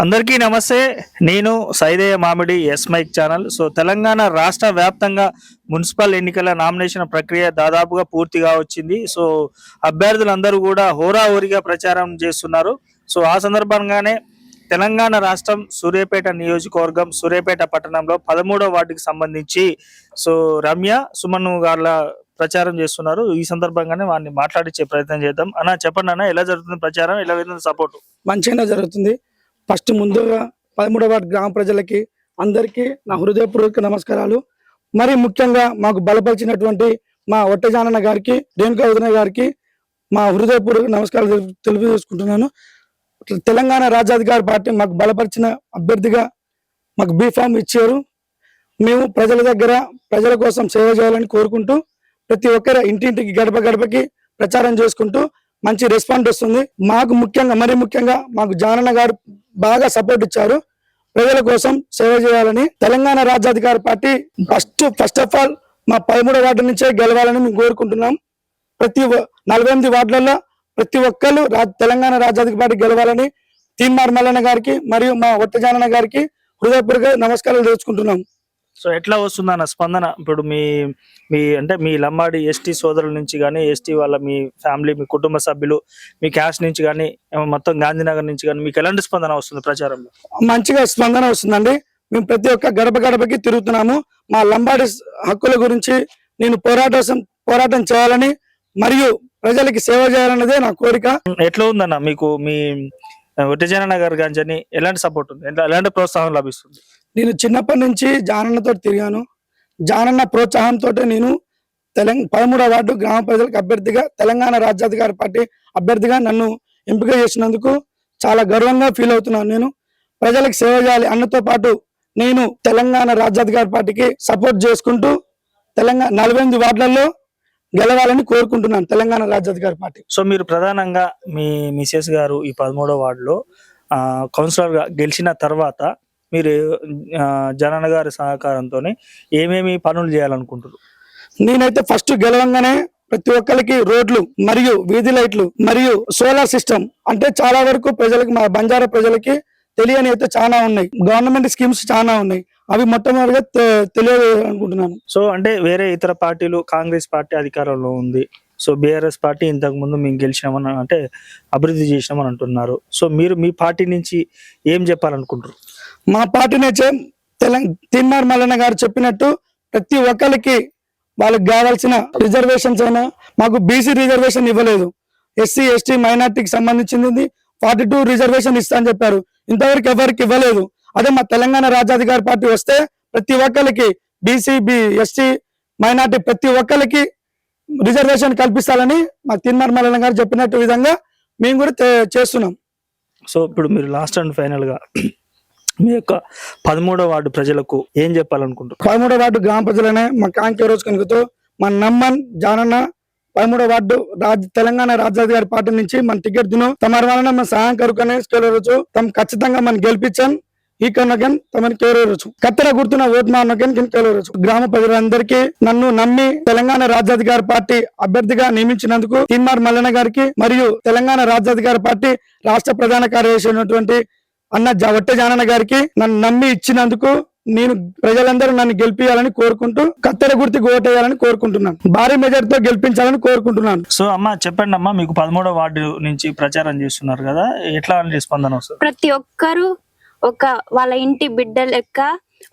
అందరికీ నమస్తే. నేను Saidaiah Mamidi S Mike channel. So Telangana రాష్ట్ర వ్యాప్తంగా మున్సిపల్ ఎన్నికల నామినేషన్ ప్రక్రియ దాదాపుగా పూర్తిగా వచ్చింది సో అభ్యర్థులందరూ కూడా హోరాహోరీగా ప్రచారం చేస్తున్నారు. సో ఆ సందర్భంగానే తెలంగాణ రాష్ట్రం సూర్యాపేట నియోజకవర్గం సూర్యాపేట పట్టణంలో పదమూడవ వార్డుకి సంబంధించి సో రమ్య సుమన్ గార్ల ప్రచారం చేస్తున్నారు. ఈ సందర్భంగానే వారిని మాట్లాడించే ప్రయత్నం చేద్దాం. అన్న చెప్పండి అన్న ఎలా జరుగుతుంది ప్రచారం? ఎలా విధంగా సపోర్ట్? మంచిగానే జరుగుతుంది. ఫస్ట్ ముందుగా పదమూడవ వార్డు గ్రామ ప్రజలకి అందరికీ నా హృదయపూర్వక నమస్కారాలు. మరి ముఖ్యంగా మాకు బలపరిచినటువంటి మా ఒట్టజానన్న గారికి రేణుకా ఉదయ గారికి మా హృదయపూర్వక నమస్కారాలు తెలుపు- తెలియజేసుకుంటున్నాను. తెలంగాణ రాజాధికార పార్టీ మాకు బలపరిచిన అభ్యర్థిగా మాకు బీఫామ్ ఇచ్చారు. మేము ప్రజల దగ్గర ప్రజల కోసం సేవ చేయాలని కోరుకుంటూ ప్రతి ఒక్కరి ఇంటింటికి గడప గడపకి ప్రచారం చేసుకుంటూ మంచి రెస్పాండ్ వస్తుంది. మాకు ముఖ్యంగా మరి ముఖ్యంగా మాకు జానన్న గారు బాగా సపోర్ట్ ఇచ్చారు. ప్రజల కోసం సేవ చేయాలని Telangana Rajyadhikara party first first of all మా పదమూడో వార్డు నుంచే గెలవాలని మేము కోరుకుంటున్నాం. ప్రతి ఒ- నలభై ఎనిమిది వార్డులలో ప్రతి ఒక్కరు రా తెలంగాణ రాజ్యాధికార పార్టీ గెలవాలని తీన్మార్ మల్లన్న గారికి మరియు మా ఒట్టజానన్న గారికి హృదయపూర్వక నమస్కారాలు తెలుసుకుంటున్నాం. సో ఎట్లా వస్తుందన్న స్పందన? ఇప్పుడు మీ మీ అంటే మీ లంబాడి ఎస్టీ సోదరుల నుంచి కానీ ఎస్టీ వాళ్ళ మీ ఫ్యామిలీ మీ కుటుంబ సభ్యులు మీ క్యాస్ట్ నుంచి కానీ మొత్తం గాంధీనగర్ నుంచి కానీ మీకు ఎలాంటి స్పందన వస్తుంది ప్రచారంలో? మంచిగా స్పందన వస్తుందండి. మేము ప్రతి ఒక్క గడప గడపకి తిరుగుతున్నాము. మా లంబాడి హక్కుల గురించి నేను పోరాటం పోరాటం చేయాలని మరియు ప్రజలకి సేవ చేయాలన్నదే నా కోరిక. ఎట్లా ఉందన్న మీకు మీ విటజన నగర్ గంజని ఎలాంటి సపోర్ట్ ఉంది? ఎలాంటి ప్రోత్సాహం లభిస్తుంది? నేను చిన్నప్పటి నుంచి జానన్నతో తిరిగాను. జానన్న ప్రోత్సాహంతో నేను తెలంగాణ పదమూడవ వార్డు గ్రామ ప్రజలకు అభ్యర్థిగా తెలంగాణ రాజ్యాధికార పార్టీ అభ్యర్థిగా నన్ను ఎంపిక చేసినందుకు చాలా గర్వంగా ఫీల్ అవుతున్నాను నేను. ప్రజలకు సేవ చేయాలి అన్నతో పాటు నేను తెలంగాణ రాజ్యాధికార పార్టీకి సపోర్ట్ చేసుకుంటూ తెలంగాణ నలభై ఎనిమిది వార్డులలో గెలవాలని కోరుకుంటున్నాను తెలంగాణ రాజ్యాధికార పార్టీ. సో మీరు ప్రధానంగా మీ మిసెస్ గారు ఈ పదమూడవ వార్డులో కౌన్సిలర్గా గెలిచిన తర్వాత మీరు జనన గారి సహకారంతో ఏమేమి పనులు చేయాలనుకుంటారు నేనైతే ఫస్ట్ గెలవంగానే ప్రతి ఒక్కరికి రోడ్లు మరియు వీధి లైట్లు మరియు సోలార్ సిస్టమ్ అంటే చాలా వరకు ప్రజలకు మా బంజారా ప్రజలకి తెలియని అయితే చాలా ఉన్నాయి. గవర్నమెంట్ స్కీమ్స్ చాలా ఉన్నాయి. అవి మొట్టమొదటిగా తె- తెలియాలనుకుంటున్నాను సో అంటే వేరే ఇతర పార్టీలు కాంగ్రెస్ పార్టీ అధికారంలో ఉంది. సో బీఆర్ఎస్ పార్టీ ఇంతకు ముందు మేము గెలిచినామని అంటే అభివృద్ధి చేసినామని అంటున్నారు. సో మీరు మీ పార్టీ నుంచి ఏం చెప్పాలనుకుంటారు మా పార్టీనే చే తెలంగాణ తిన్మార్ మల్లన్న గారు చెప్పినట్టు ప్రతి ఒక్కరికి వాళ్ళకి కావాల్సిన రిజర్వేషన్స్ అయినా మాకు బీసీ రిజర్వేషన్ ఇవ్వలేదు. ఎస్సీ ఎస్టీ మైనార్టీకి సంబంధించింది ఫార్టీ టూ రిజర్వేషన్ ఇస్తా అని చెప్పారు. ఇంతవరకు ఎవరికి ఇవ్వలేదు. అదే మా తెలంగాణ రాజ్యాధికార పార్టీ వస్తే ప్రతి ఒక్కరికి బీసీ బి ఎస్టీ మైనార్టీ ప్రతి ఒక్కరికి రిజర్వేషన్ కల్పిస్తాలని మా తిన్మార్ మల్లన్న గారు చెప్పినట్టు విధంగా మేము కూడా చేస్తున్నాం. సో ఇప్పుడు మీరు లాస్ట్ అండ్ ఫైనల్గా మీ యొక్క పదమూడవ వార్డు ప్రజలకు ఏం చెప్పాలనుకుంటున్నారు? పదమూడవ వార్డు గ్రామ ప్రజలనే మా కాంకే రోజు కనుకతో మా నమ్మన్ జానన్న పదమూడవ వార్డు రాజ్ తెలంగాణ రాజ్యాధికారి పార్టీ నుంచి మన టికెట్ దిను. తమ వలన మన సహాయం కరుకనే రోజు తమ ఖచ్చితంగా మనం గెలిపించాం. ఈ కన్నగన్ తమని కేరవచ్చు కత్తెర గుర్తున్న ఓట్ మానగన్ కేరవచ్చు గ్రామ ప్రజలందరికీ నన్ను నమ్మి తెలంగాణ రాజ్యాధికార పార్టీ అభ్యర్థిగా నియమించినందుకు తిన్మార్ మల్లన్న గారికి మరియు తెలంగాణ రాజ్యాధికార పార్టీ రాష్ట్ర ప్రధాన కార్యదర్శి అయినటువంటి అన్న వట్టె జానన్న గారికి నన్ను నమ్మి ఇచ్చినందుకు నేను ప్రజలందరూ నన్ను గెలిపించాలని కోరుకుంటూ కత్తెర గుర్తికి ఓటేయాలని కోరుకుంటున్నాను. భారీ మెజార్టీతో గెలిపించాలని కోరుకుంటున్నాను. సో అమ్మ చెప్పండి అమ్మా మీకు పదమూడవ వార్డు నుంచి ప్రచారం చేస్తున్నారు కదా ఎట్లా స్పందన వస్తుంది? ప్రతి ఒక్కరు ఒక వాళ్ళ ఇంటి బిడ్డ లెక్క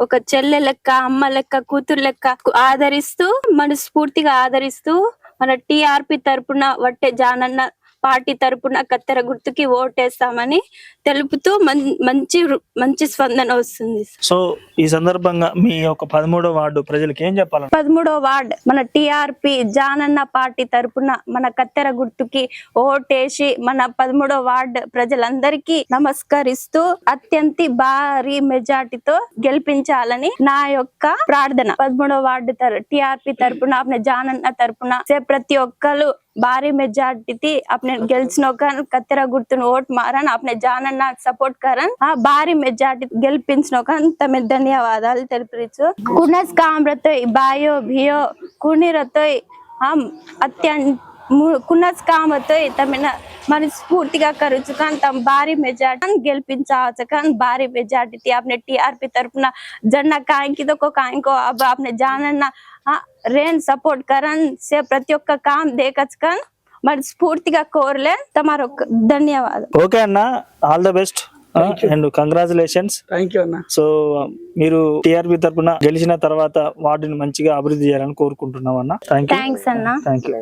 ఒక చెల్లె లెక్క అమ్మ లెక్క కూతురు లెక్క ఆదరిస్తూ మనస్ఫూర్తిగా ఆదరిస్తూ మన టిఆర్పి తరపున వట్టే జానన్న పార్టీ తరపున కత్తెర గుర్తుకి ఓటేస్తామని తెలుపుతూ మంచి మంచి స్పందన వస్తుంది. సో ఈ సందర్భంగా మీ యొక్క పదమూడో వార్డు ప్రజలకు ఏం చెప్పాలి? పదమూడో వార్డు మన టిఆర్పి జానన్న పార్టీ తరపున మన కత్తెర గుర్తుకి ఓటేసి మన పదమూడో వార్డు ప్రజలందరికీ నమస్కరిస్తూ అత్యంత భారీ మెజార్టీతో గెలిపించాలని నా యొక్క ప్రార్థన. పదమూడో వార్డు టిఆర్పి తరపున జానన్న తరపున ప్రతి ఒక్కరు భారీ మెజార్టీ अपने గెలిచిన కత్తెర గుర్తును ఓట్ మారన్ अपने జానన్న సపోర్ట్ కరన్ ఆ భారీ మెజార్టీ గెలిపించిన తమ ధన్యవాదాలు తెలుపుచ్చు కునస్ కామ్రతోయ్ బాయో భియో కునిరతోయ్ हम अत्यंत कुणच काम होतोय तमिन మన స్ఫూర్తిగా కరుచు కానీ తమ భారీ మెజార్టీ గెలిపించవచ్చు కానీ భారీ మెజార్టీ थी आपने टीआरपी తరపున జన్న కాయంకి తో కాయంకో अब రేన్ సపోర్ట్ కరణ్ సే ప్రతి ఒక్క కామ్ దేకచ్కన్ మరి స్ఫూర్తిగా కోరలే. తమరు ధన్యవాదాలు ఓకే అన్న all the best. And congratulations. Thank you అన్న. సో మీరు టిఆర్పి తరఫున గెలిచిన తర్వాత వార్డుని మంచిగా అభివృద్ధి చేయాలని కోరుకుంటున్నాం అన్న. థ్యాంక్ యూ థ్యాంక్స్ అన్న. Thank you